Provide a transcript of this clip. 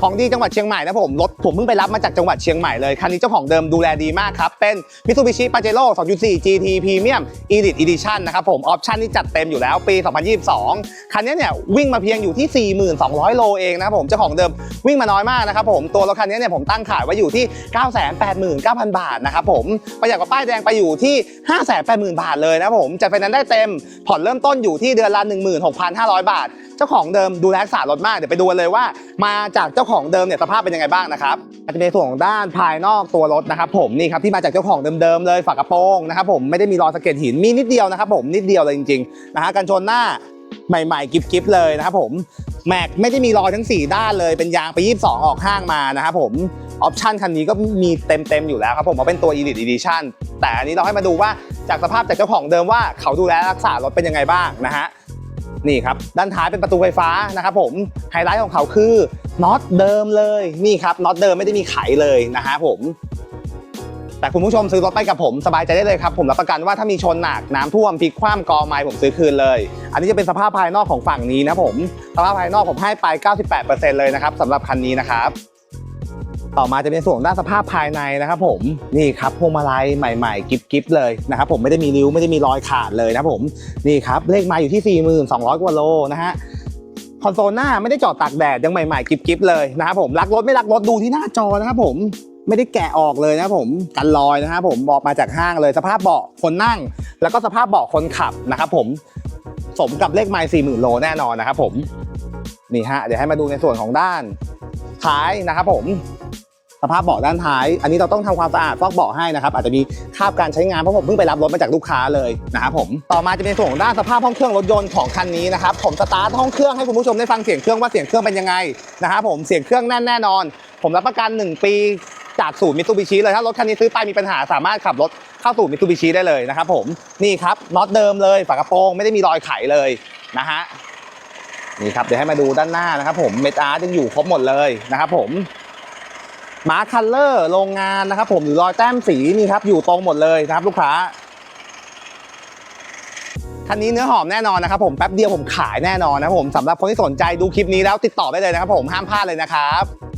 ของดีจังหวัดเชียงใหม่นะผมรถผมเพิ่งไปรับมาจากจังหวัดเชียงใหม่เลยคันนี้เจ้าของเดิมดูแลดีมากครับ เป็น Mitsubishi Pajero 2.4 GT Premium Elite Edition นะครับผมออปชั่นนี่จัดเต็มอยู่แล้วปี 2022 คันนี้เนี่ยวิ่งมาเพียงอยู่ที่ 42,000 โลเองนะครับผมเจ้าของเดิมวิ่งมาน้อยมากนะครับผมตัวรถคันนี้เนี่ยผมตั้งขายไว้อยู่ที่ 989,000 บาทนะครับผมประหยัดกว่าป้ายแดงไปอยู่ที่ 580,000 บาทเลยนะผมจัดไฟแนนซ์ได้เต็มผ่อนเริ่มต้นอยู่ที่เดือนละ16,500 บาท เจ้าของเดิมดูแลรักษารถมากเดี๋ยวไปดูกันเลยว่า มาจากเจ้าของเดิมเนี่ยสภาพเป็นยังไงบ้างนะครับอาจจะเป็นส่วนของด้านภายนอกตัวรถนะครับผมนี่ครับที่มาจากเจ้าของเดิมๆเลยฝากระโปรงนะครับผมไม่ได้มีรอยสะเก็ดหินมีนิดเดียวนะครับผมนิดเดียวเลยจริงๆนะฮะกันชนหน้าใหม่ๆกิฟๆเลยนะครับผมแม็กไม่ได้มีรอยทั้ง 4 ด้านเลยเป็นยางไป 22 ออกข้างมานะครับผมออปชันคันนี้ก็มีเต็มๆอยู่แล้วครับผมเพราะเป็นตัว Elite Edition แต่อันนี้เราให้มาดูว่าจากสภาพจากเจ้าของเดิมว่าเขาดูแลรักษารถเป็นยังไงบ้างนะฮะ นี่ครับด้านท้ายเป็นประตูไฟฟ้านะครับผมไฮไลท์ของเขาคือน็อตเดิมเลยนี่ครับน็อตเดิมไม่ได้มีไขเลยนะฮะผมแต่คุณผู้ชมซื้อรถไปกับผมสบายใจได้เลยครับผมรับประกันว่าถ้ามีชนหนักน้ำท่วมพลิกคว่ำกอไม้ผมซื้อคืนเลย อันนี้จะเป็นสภาพภายนอกของฝั่งนี้นะผมสภาพภายนอกผมให้ไป 98%เลยนะครับสำหรับคันนี้นะครับ ต่อมาจะเป็นส่วนด้านสภาพภายในนะครับผมนี่ครับพวงมาลัยใหม่ๆกิฟๆเลยนะครับผมไม่ได้มีริ้วไม่ได้มีรอยขาดเลยนะผมนี่ครับเลขไมาอยู่ที่ 4,200 กว่าโลนะฮะคอนโซลหน้าไม่ได้จอดตากแดดยังใหม่ๆกิฟๆเลยนะครับผมรักรถไม่รักรถดูที่หน้าจอนะครับผมไม่ได้แกะออกเลยนะผมกันรอยนะครับผมบอกมาจากห้างเลยสภาพเบาะคนนั่ง แล้วก็สภาพเบาะคนขับนะครับผมสมกับเลขไมล์40,000โลแน่นอนนะครับผมนี่ฮะเดี๋ยวให้มาดูในส่วนของด้าน ท้ายนะครับผมสภาพเบาะด้านท้าย อันนี้เราต้องทำความสะอาดฟอกเบาะให้นะครับ อาจจะมีคราบการใช้งานเพราะผมเพิ่งไปรับรถมาจากลูกค้าเลยนะครับผม ต่อมาจะเป็นส่วนของด้านสภาพห้องเครื่องรถยนต์ของคันนี้นะครับ ผมสตาร์ทห้องเครื่องให้คุณผู้ชมได้ฟังเสียงเครื่องว่าเสียงเครื่องเป็นยังไงนะครับผม เสียงเครื่องแน่นแน่นอน ผมรับประกัน 1 ปีจากสูตรมิตซูบิชิเลย ถ้ารถคันนี้ซื้อไปมีปัญหาสามารถขับรถเข้าสู่มิตซูบิชิได้เลยนะครับผม นี่ครับน็อตเดิมเลย ฝากระโปรงไม่ได้มีรอยไขเลยนะฮะ นี่ครับเดี๋ยวให้มาดูด้านหน้านะครับผมเมตาร์ยังอยู่ครบหมดเลยนะครับผมมาคคัลเลอร์โรงงานนะครับ ผมหรือรอยแต้มสีนี่ครับอยู่ตรงหมดเลยนะครับลูกค้าคันนี้เนื้อหอมแน่นอนนะครับผมแป๊บเดียวผมขายแน่นอนนะครับผมสำหรับคนที่สนใจดูคลิปนี้แล้วติดต่อได้เลยนะครับผมห้ามพลาดเลยนะครับ